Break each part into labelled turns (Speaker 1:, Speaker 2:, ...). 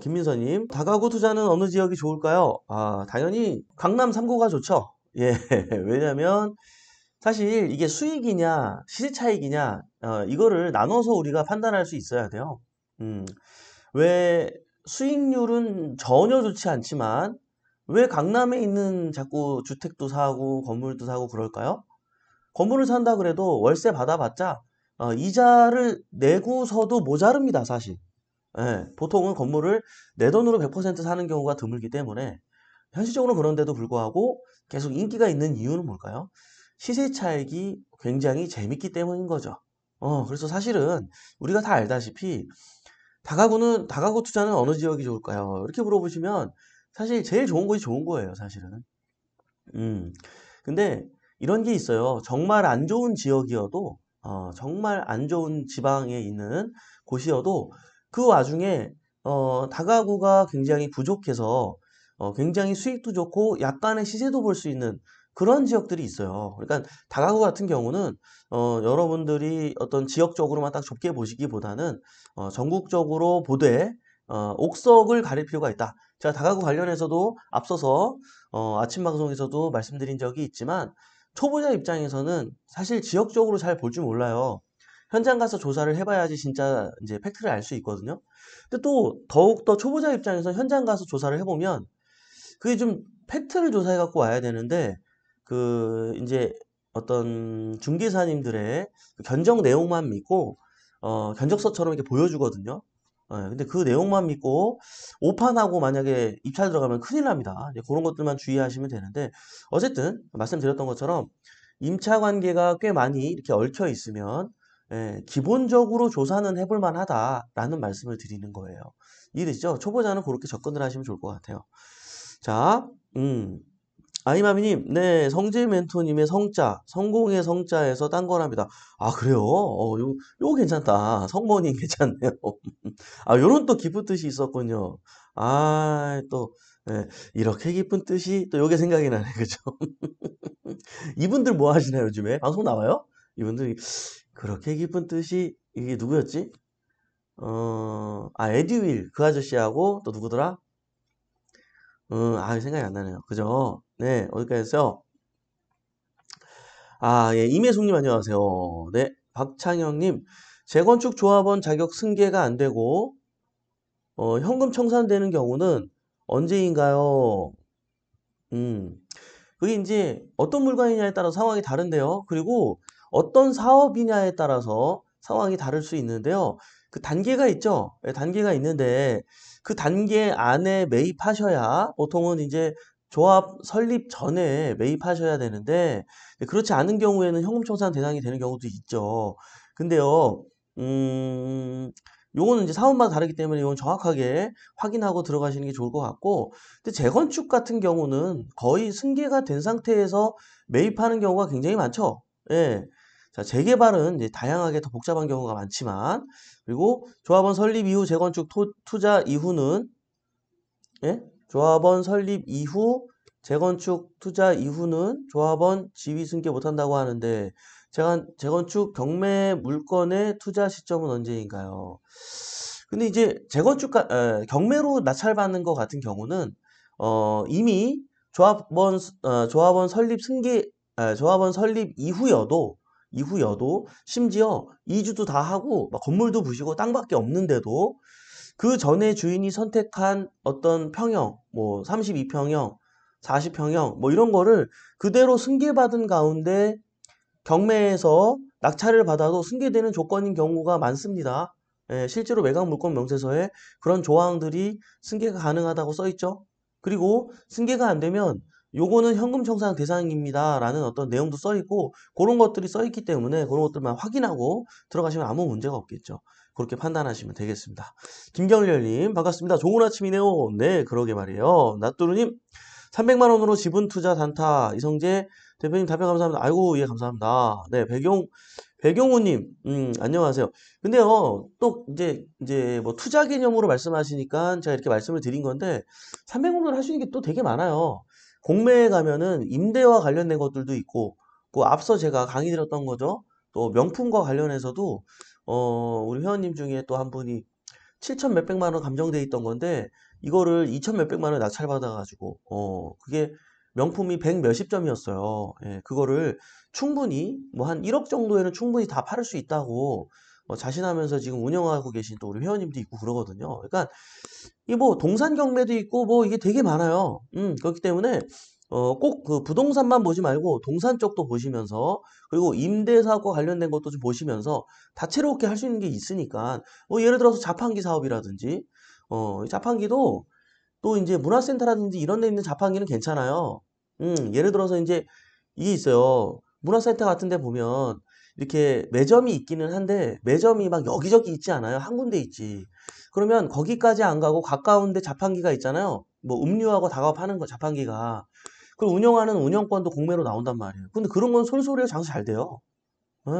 Speaker 1: 김민서님, 다가구 투자는 어느 지역이 좋을까요? 아, 당연히 강남 3구가 좋죠. 예, 왜냐면 사실 이게 수익이냐, 시세 차익이냐, 어, 이거를 나눠서 우리가 판단할 수 있어야 돼요. 음, 왜 수익률은 전혀 좋지 않지만 왜 강남에 있는 자꾸 주택도 사고 건물도 사고 그럴까요? 건물을 산다 그래도 월세 받아봤자 어, 이자를 내고서도 모자릅니다, 사실. 예, 보통은 건물을 내 돈으로 100% 사는 경우가 드물기 때문에 현실적으로 그런데도 불구하고 계속 인기가 있는 이유는 뭘까요? 시세 차익이 굉장히 재밌기 때문인 거죠. 어, 그래서 사실은 우리가 다 알다시피 다가구는 다가구 투자는 어느 지역이 좋을까요? 이렇게 물어보시면 사실 제일 좋은 곳이 좋은 거예요, 사실은. 음. 근데 이런 게 있어요. 정말 안 좋은 지역이어도 어, 정말 안 좋은 지방에 있는 곳이어도 그 와중에 어, 다가구가 굉장히 부족해서 어, 굉장히 수익도 좋고 약간의 시세도 볼 수 있는 그런 지역들이 있어요. 그러니까 다가구 같은 경우는 어, 여러분들이 어떤 지역적으로만 딱 좁게 보시기보다는 어, 전국적으로 보되 어, 옥석을 가릴 필요가 있다. 제가 다가구 관련해서도 앞서서 어, 아침 방송에서도 말씀드린 적이 있지만 초보자 입장에서는 사실 지역적으로 잘 볼 줄 몰라요. 현장 가서 조사를 해봐야지 진짜 이제 팩트를 알 수 있거든요. 근데 또 더욱더 초보자 입장에서 현장 가서 조사를 해보면 그게 좀 팩트를 조사해 갖고 와야 되는데 그 이제 어떤 중개사님들의 그 견적 내용만 믿고 어, 견적서처럼 이렇게 보여주거든요. 예, 근데 그 내용만 믿고 오판하고 만약에 입찰 들어가면 큰일 납니다. 그런 것들만 주의하시면 되는데 어쨌든 말씀드렸던 것처럼 임차 관계가 꽤 많이 이렇게 얽혀 있으면 예, 기본적으로 조사는 해볼 만하다라는 말씀을 드리는 거예요. 이해되시죠? 초보자는 그렇게 접근을 하시면 좋을 것 같아요. 자, 음, 아이마미님, 네, 성질 멘토님의 성자, 성공의 성자에서 딴 거랍니다. 아, 그래요? 어, 요, 요거 괜찮다. 성모님 괜찮네요. 아, 요런 또 깊은 뜻이 있었군요. 아, 또, 네, 이렇게 깊은 뜻이 또 요게 생각이 나네. 그죠? 이분들 뭐 하시나요, 요즘에? 방송 나와요? 이분들이, 그렇게 깊은 뜻이, 이게 누구였지? 어, 아, 에듀윌, 그 아저씨하고 또 누구더라? 음, 아, 생각이 안 나네요. 그죠? 네, 어디까지 했어요? 아, 예, 임혜숙님 안녕하세요. 네, 박창영님, 재건축 조합원 자격 승계가 안 되고, 어, 현금 청산되는 경우는 언제인가요? 음, 그게 이제 어떤 물건이냐에 따라 상황이 다른데요. 그리고 어떤 사업이냐에 따라서 상황이 다를 수 있는데요. 그 단계가 있죠. 예, 단계가 있는데 그 단계 안에 매입하셔야 보통은 이제 조합 설립 전에 매입하셔야 되는데 그렇지 않은 경우에는 현금 청산 대상이 되는 경우도 있죠. 근데요, 음, 요거는 이제 사업마다 다르기 때문에 이건 정확하게 확인하고 들어가시는 게 좋을 것 같고, 근데 재건축 같은 경우는 거의 승계가 된 상태에서 매입하는 경우가 굉장히 많죠. 예. 자, 재개발은 이제 다양하게 더 복잡한 경우가 많지만, 그리고 조합원 설립 이후 재건축 토, 투자 이후는, 예? 조합원 설립 이후 재건축 투자 이후는 조합원 지위 승계 못한다고 하는데, 제가 재건축 경매 물건의 투자 시점은 언제인가요? 근데 이제 재건축 가, 에, 경매로 낙찰받는 것 같은 경우는 어, 이미 조합원 어, 조합원 설립 승계 에, 조합원 설립 이후여도 이후여도 심지어 이주도 다 하고 막 건물도 부시고 땅밖에 없는데도 그 전에 주인이 선택한 어떤 평형 뭐 32평형 40평형 뭐 이런 거를 그대로 승계받은 가운데 경매에서 낙찰을 받아도 승계되는 조건인 경우가 많습니다. 예, 실제로 매각 물건 명세서에 그런 조항들이 승계가 가능하다고 써 있죠. 그리고 승계가 안 되면 요거는 현금 청산 대상입니다. 라는 어떤 내용도 써 있고 그런 것들이 써 있기 때문에 그런 것들만 확인하고 들어가시면 아무 문제가 없겠죠. 그렇게 판단하시면 되겠습니다. 김경렬님 반갑습니다. 좋은 아침이네요. 네 그러게 말이에요. 나뚜루님 300만원으로 지분 투자 단타 이성재 대표님 답변 감사합니다. 아이고 예 감사합니다. 네 배경 배경우님 음 안녕하세요. 근데요 또 이제 이제 뭐 투자 개념으로 말씀하시니까 제가 이렇게 말씀을 드린 건데 300만 원 하시는 게 또 되게 많아요. 공매에 가면은 임대와 관련된 것들도 있고 그 앞서 제가 강의 드렸던 거죠. 또 명품과 관련해서도 어 우리 회원님 중에 또 한 분이 7천 몇백만 원 감정돼 있던 건데 이거를 2천 몇백만 원 낙찰받아 가지고 어 그게 명품이 100 몇십 점이었어요. 예, 그거를 충분히 뭐 한 1억 정도에는 충분히 다 팔을 수 있다고 어, 자신하면서 지금 운영하고 계신 또 우리 회원님도 있고 그러거든요. 그러니까 이 뭐 동산 경매도 있고 뭐 이게 되게 많아요. 음, 그렇기 때문에 어, 꼭 그 부동산만 보지 말고 동산 쪽도 보시면서 그리고 임대사업과 관련된 것도 좀 보시면서 다채롭게 할 수 있는 게 있으니까 뭐 예를 들어서 자판기 사업이라든지 어, 이 자판기도 또 이제 문화센터라든지 이런 데 있는 자판기는 괜찮아요. 음, 예를 들어서 이제 이게 있어요. 문화센터 같은 데 보면 이렇게 매점이 있기는 한데 매점이 막 여기저기 있지 않아요. 한 군데 있지. 그러면 거기까지 안 가고 가까운 데 자판기가 있잖아요. 뭐 음료하고 다과 파는 거 자판기가. 그걸 운영하는 운영권도 공매로 나온단 말이에요. 근데 그런 건 솔솔해요. 장사 잘 돼요. 예.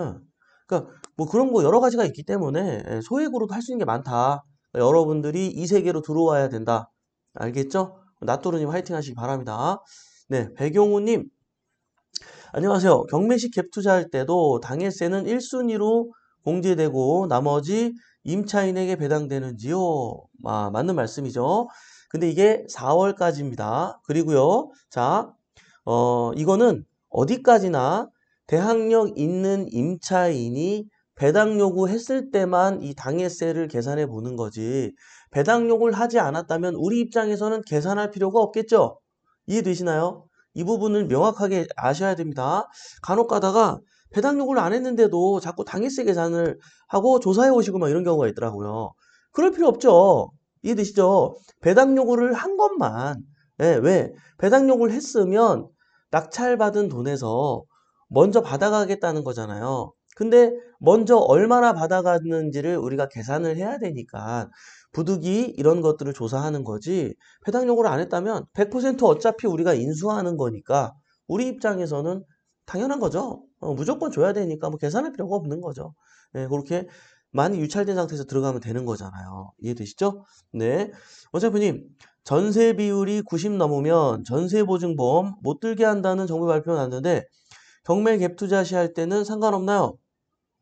Speaker 1: 그러니까 뭐 그런 거 여러 가지가 있기 때문에 예, 소액으로도 할 수 있는 게 많다. 그러니까 여러분들이 이 세계로 들어와야 된다. 알겠죠? 나또르님 화이팅 하시기 바랍니다. 네, 배경우님. 안녕하세요. 경매식 갭 투자할 때도 당해세는 1순위로 공제되고 나머지 임차인에게 배당되는지요? 아, 맞는 말씀이죠. 근데 이게 4월까지입니다. 그리고요, 자, 어, 이거는 어디까지나 대항력 있는 임차인이 배당 요구했을 때만 이 당해세를 계산해 보는 거지. 배당 요구를 하지 않았다면 우리 입장에서는 계산할 필요가 없겠죠? 이해되시나요? 이 부분을 명확하게 아셔야 됩니다. 간혹 가다가 배당 요구를 안 했는데도 자꾸 당해세 계산을 하고 조사해 오시고 막 이런 경우가 있더라고요. 그럴 필요 없죠. 이해되시죠? 배당 요구를 한 것만 예, 왜? 배당 요구를 했으면 낙찰받은 돈에서 먼저 받아가겠다는 거잖아요. 근데 먼저 얼마나 받아갔는지를 우리가 계산을 해야 되니까 부득이 이런 것들을 조사하는 거지 배당 요구를 안 했다면 100% 어차피 우리가 인수하는 거니까 우리 입장에서는 당연한 거죠. 어, 무조건 줘야 되니까 뭐 계산할 필요가 없는 거죠. 네, 그렇게 많이 유찰된 상태에서 들어가면 되는 거잖아요. 이해되시죠? 네. 어차피님, 전세 비율이 90 넘으면 전세 보증보험 못 들게 한다는 정부 발표가 났는데 경매 갭 투자 시할 때는 상관없나요?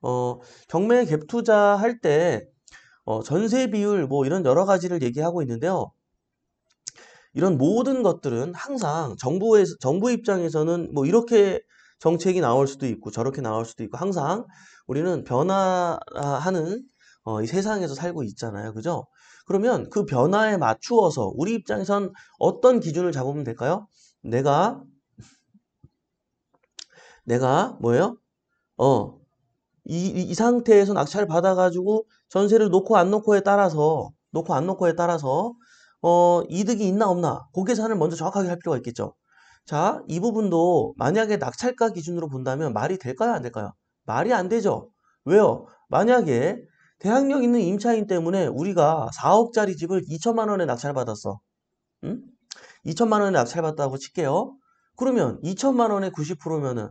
Speaker 1: 어, 경매 갭 투자 할 때 어, 전세 비율 뭐 이런 여러 가지를 얘기하고 있는데요. 이런 모든 것들은 항상 정부의 정부 입장에서는 뭐 이렇게 정책이 나올 수도 있고 저렇게 나올 수도 있고 항상 우리는 변화하는 어, 이 세상에서 살고 있잖아요. 그죠? 그러면 그 변화에 맞추어서 우리 입장에선 어떤 기준을 잡으면 될까요? 내가 내가 뭐예요? 어, 이, 이, 이 상태에서 낙찰을 받아가지고 전세를 놓고 안 놓고에 따라서 놓고 안 놓고에 따라서 어, 이득이 있나 없나 그 계산을 먼저 정확하게 할 필요가 있겠죠. 자, 이 부분도 만약에 낙찰가 기준으로 본다면 말이 될까요? 안 될까요? 말이 안 되죠. 왜요? 만약에 대학력 있는 임차인 때문에 우리가 4억짜리 집을 2천만 원에 낙찰받았어. 응? 2천만 원에 낙찰받았다고 칠게요. 그러면 2천만 원에 90%면은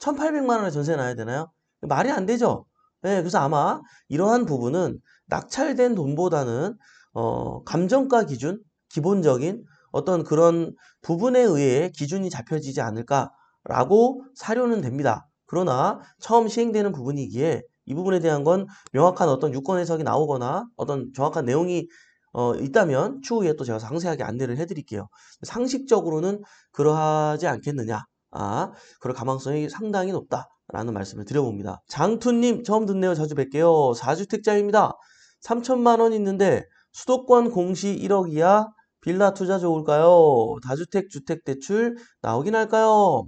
Speaker 1: 1,800만 원에 전세 나야 되나요? 말이 안 되죠. 네, 그래서 아마 이러한 부분은 낙찰된 돈보다는 어, 감정가 기준, 기본적인 어떤 그런 부분에 의해 기준이 잡혀지지 않을까라고 사료는 됩니다. 그러나 처음 시행되는 부분이기에 이 부분에 대한 건 명확한 어떤 유권 해석이 나오거나 어떤 정확한 내용이 어, 있다면 추후에 또 제가 상세하게 안내를 해드릴게요. 상식적으로는 그러하지 않겠느냐. 아, 그럴 가망성이 상당히 높다라는 말씀을 드려봅니다. 장투님 처음 듣네요. 자주 뵐게요. 4주택자입니다. 3천만 원 있는데 수도권 공시 1억 이하 빌라 투자 좋을까요? 다주택 주택 대출 나오긴 할까요?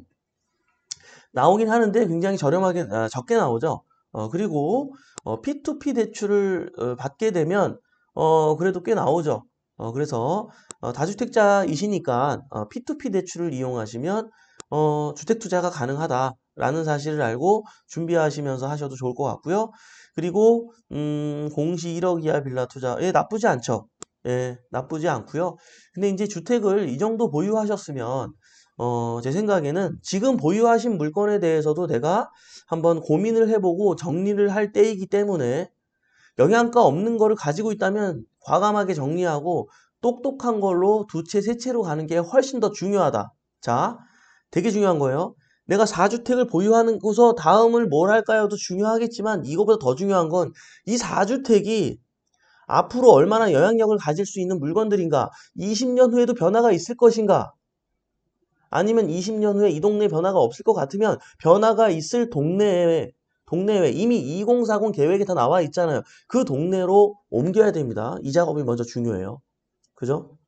Speaker 1: 나오긴 하는데 굉장히 저렴하게 아, 적게 나오죠. 어, 그리고 어, P2P 대출을 어, 받게 되면 어, 그래도 꽤 나오죠. 어, 그래서 어, 다주택자이시니까 어, P2P 대출을 이용하시면 어, 주택 투자가 가능하다라는 사실을 알고 준비하시면서 하셔도 좋을 것 같고요. 그리고 음, 공시 1억 이하 빌라 투자 예, 나쁘지 않죠. 예, 나쁘지 않고요. 근데 이제 주택을 이 정도 보유하셨으면 어, 제 생각에는 지금 보유하신 물건에 대해서도 내가 한번 고민을 해보고 정리를 할 때이기 때문에 영양가 없는 거를 가지고 있다면 과감하게 정리하고 똑똑한 걸로 두 채, 세 채로 가는 게 훨씬 더 중요하다. 자, 되게 중요한 거예요. 내가 4주택을 보유하는 곳서 다음을 뭘 할까요도 중요하겠지만 이거보다 더 중요한 건 이 4주택이 앞으로 얼마나 영향력을 가질 수 있는 물건들인가? 20년 후에도 변화가 있을 것인가? 아니면 20년 후에 이 동네에 변화가 없을 것 같으면 변화가 있을 동네에 동네에 이미 2040 계획에 다 나와 있잖아요. 그 동네로 옮겨야 됩니다. 이 작업이 먼저 중요해요. 그죠?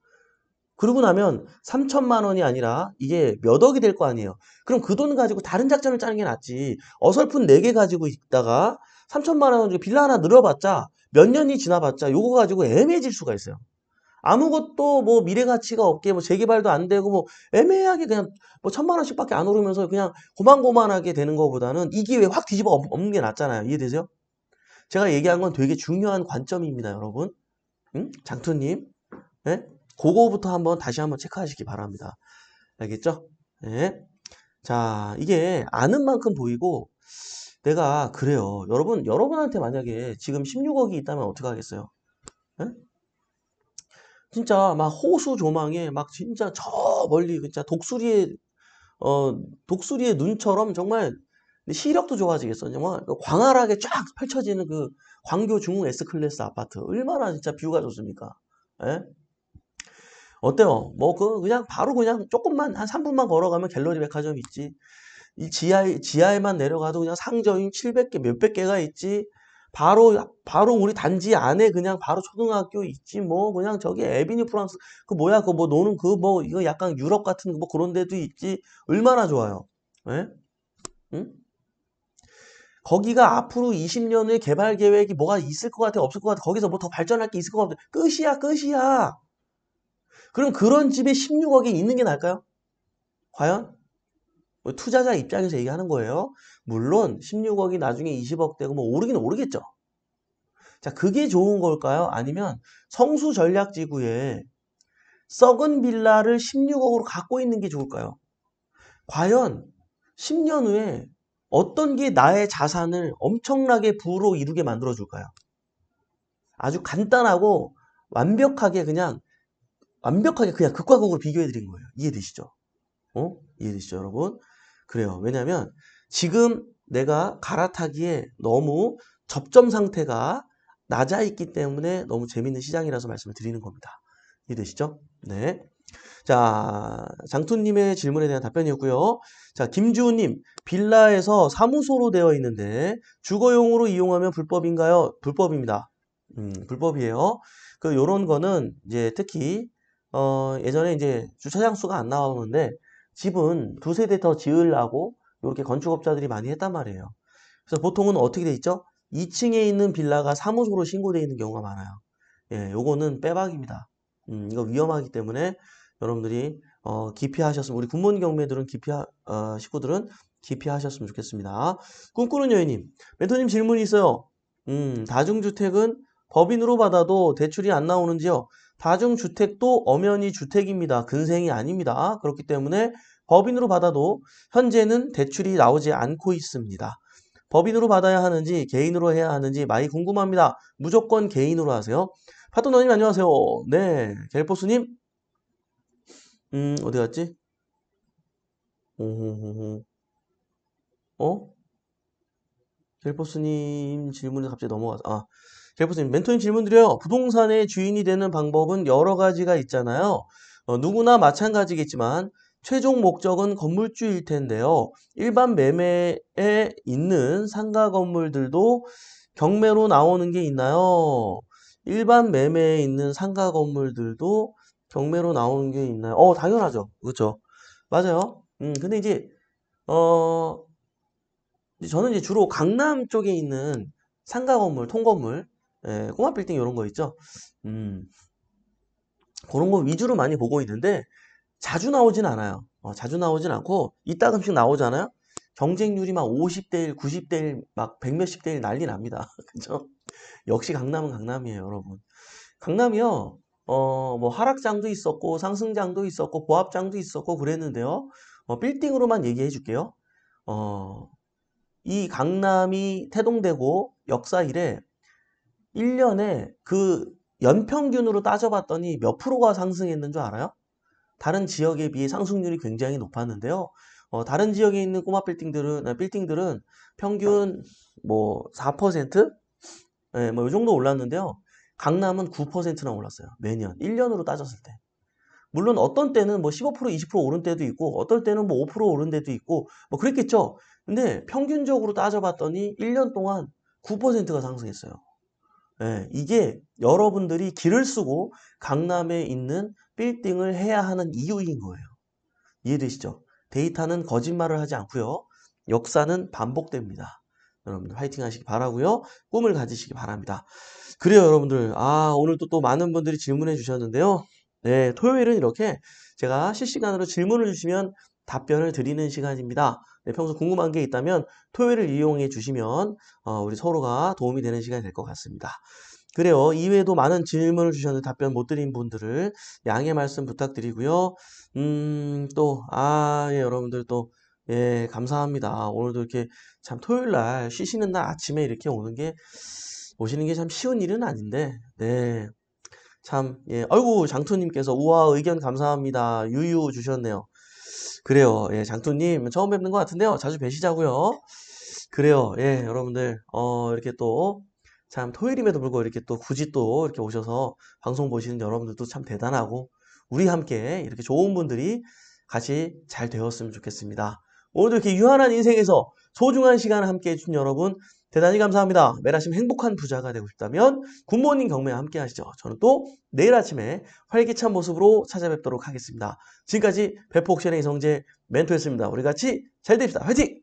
Speaker 1: 그러고 나면 3천만 원이 아니라 이게 몇 억이 될 거 아니에요. 그럼 그 돈 가지고 다른 작전을 짜는 게 낫지. 어설픈 4개 가지고 있다가 3천만 원 빌라 하나 늘어봤자 몇 년이 지나봤자 요거 가지고 애매해질 수가 있어요. 아무것도 뭐 미래 가치가 없게 뭐 재개발도 안 되고 뭐 애매하게 그냥 뭐 천만 원씩밖에 안 오르면서 그냥 고만고만하게 되는 것보다는 이 기회에 확 뒤집어 엎- 엎는 게 낫잖아요. 이해되세요? 제가 얘기한 건 되게 중요한 관점입니다, 여러분. 응? 장투님. 예? 그거부터 한번 다시 한번 체크하시기 바랍니다. 알겠죠? 예. 자, 이게 아는 만큼 보이고 내가 그래요. 여러분, 여러분한테 만약에 지금 16억이 있다면 어떻게 하겠어요? 예? 진짜 막 호수 조망에 막 진짜 저 멀리 진짜 독수리의 어 독수리의 눈처럼 정말 시력도 좋아지겠어. 정말 그 광활하게 쫙 펼쳐지는 그 광교 중흥 S 클래스 아파트 얼마나 진짜 뷰가 좋습니까? 예? 어때요? 뭐 그 그냥 바로 그냥 조금만 한 3분만 걸어가면 갤러리 백화점 있지. 이 지하에 지하에만 내려가도 그냥 상점이 700개 몇백 개가 있지. 바로 바로 우리 단지 안에 그냥 바로 초등학교 있지. 뭐 그냥 저기 에비뉴 프랑스 그 뭐야 그 뭐 노는 그 뭐 이거 약간 유럽 같은 뭐 그런 데도 있지. 얼마나 좋아요. 예? 응? 거기가 앞으로 20년 후에 개발 계획이 뭐가 있을 것 같아 없을 것 같아 거기서 뭐 더 발전할 게 있을 것 같아 끝이야 끝이야 그럼 그런 집에 16억이 있는 게 나을까요? 과연? 뭐 투자자 입장에서 얘기하는 거예요. 물론 16억이 나중에 20억 되고 뭐 오르긴 오르겠죠. 자, 그게 좋은 걸까요? 아니면 성수 전략 지구에 썩은 빌라를 16억으로 갖고 있는 게 좋을까요? 과연 10년 후에 어떤 게 나의 자산을 엄청나게 부로 이루게 만들어 줄까요? 아주 간단하고 완벽하게 그냥 완벽하게 그냥 극과 극으로 비교해 드린 거예요. 이해되시죠? 어? 이해되시죠, 여러분? 그래요. 왜냐면 지금 내가 갈아타기에 너무 접점 상태가 낮아 있기 때문에 너무 재밌는 시장이라서 말씀을 드리는 겁니다. 이해되시죠? 네. 자, 장투님의 질문에 대한 답변이었고요. 자, 김주우님, 빌라에서 사무소로 되어 있는데 주거용으로 이용하면 불법인가요? 불법입니다. 음, 불법이에요. 그 요런 거는 이제 특히 어, 예전에 이제 주차장 수가 안 나오는데 집은 두 세대 더 지으려고 이렇게 건축업자들이 많이 했단 말이에요. 그래서 보통은 어떻게 돼 있죠? 2층에 있는 빌라가 사무소로 신고되어 있는 경우가 많아요. 예, 요거는 빼박입니다. 음, 이거 위험하기 때문에 여러분들이 어, 기피하셨으면 우리 군무원 경매들은 기피 어, 식구들은 기피하셨으면 좋겠습니다. 꿈꾸는 여인님, 멘토님 질문이 있어요. 음, 다중주택은 법인으로 받아도 대출이 안 나오는지요? 다중주택도 엄연히 주택입니다. 근생이 아닙니다. 그렇기 때문에 법인으로 받아도 현재는 대출이 나오지 않고 있습니다. 법인으로 받아야 하는지 개인으로 해야 하는지 많이 궁금합니다. 무조건 개인으로 하세요. 파토너님 안녕하세요. 네, 갤포스님. 음, 어디 갔지? 오호호호. 어? 갤포스님 질문이 갑자기 넘어가서 아, 갤포스님 멘토님 질문 드려요. 부동산의 주인이 되는 방법은 여러 가지가 있잖아요. 어, 누구나 마찬가지겠지만 최종 목적은 건물주일 텐데요. 일반 매매에 있는 상가 건물들도 경매로 나오는 게 있나요? 일반 매매에 있는 상가 건물들도 경매로 나오는 게 있나요? 어, 당연하죠. 그렇죠. 맞아요. 음, 근데 이제 어 저는 이제 주로 강남 쪽에 있는 상가 건물, 통건물, 예, 꼬마 빌딩 이런 거 있죠. 음, 그런 거 위주로 많이 보고 있는데 자주 나오진 않아요. 어, 자주 나오진 않고 이따금씩 나오잖아요. 경쟁률이 막 50대 1, 90대 1, 막 100몇십 대 1 난리 납니다. 그죠? 역시 강남은 강남이에요, 여러분. 강남이요. 어, 뭐 하락장도 있었고 상승장도 있었고 보합장도 있었고 그랬는데요. 어, 빌딩으로만 얘기해 줄게요. 어, 이 강남이 태동되고 역사 이래 1년에 그 연평균으로 따져봤더니 몇 프로가 상승했는 줄 알아요? 다른 지역에 비해 상승률이 굉장히 높았는데요. 어, 다른 지역에 있는 꼬마 빌딩들은, 아, 빌딩들은 평균 뭐 4%? 예, 뭐이 정도 올랐는데요. 강남은 9%나 올랐어요. 매년. 1년으로 따졌을 때. 물론 어떤 때는 뭐 15% 20% 오른 때도 있고 어떨 때는 뭐 5% 오른 때도 있고 뭐 그랬겠죠. 근데 평균적으로 따져봤더니 1년 동안 9%가 상승했어요. 예, 이게 여러분들이 길을 쓰고 강남에 있는 빌딩을 해야 하는 이유인 거예요. 이해되시죠? 데이터는 거짓말을 하지 않고요. 역사는 반복됩니다. 여러분들 화이팅 하시기 바라고요. 꿈을 가지시기 바랍니다. 그래요, 여러분들. 아, 오늘도 또 많은 분들이 질문해 주셨는데요. 네, 토요일은 이렇게 제가 실시간으로 질문을 주시면 답변을 드리는 시간입니다. 네, 평소 궁금한 게 있다면 토요일을 이용해 주시면 어, 우리 서로가 도움이 되는 시간이 될 것 같습니다. 그래요. 이외에도 많은 질문을 주셨는데 답변 못 드린 분들을 양해 말씀 부탁드리고요. 음, 또, 아, 예, 여러분들 또, 예, 감사합니다. 오늘도 이렇게 참 토요일 날 쉬시는 날 아침에 이렇게 오는 게, 오시는 게 참 쉬운 일은 아닌데, 네. 참, 예, 아이고, 장투님께서, 우와, 의견 감사합니다. 유유 주셨네요. 그래요. 예, 장투님, 처음 뵙는 것 같은데요. 자주 뵈시자고요. 그래요. 예, 여러분들, 어, 이렇게 또, 참, 토요일임에도 불구하고 이렇게 또 굳이 또 이렇게 오셔서 방송 보시는 여러분들도 참 대단하고, 우리 함께 이렇게 좋은 분들이 같이 잘 되었으면 좋겠습니다. 오늘도 이렇게 유한한 인생에서 소중한 시간을 함께 해준 여러분, 대단히 감사합니다. 매일 아침 행복한 부자가 되고 싶다면 굿모닝 경매와 함께 하시죠. 저는 또 내일 아침에 활기찬 모습으로 찾아뵙도록 하겠습니다. 지금까지 배포옥션의 이성재 멘토였습니다. 우리 같이 잘 됩시다. 화이팅!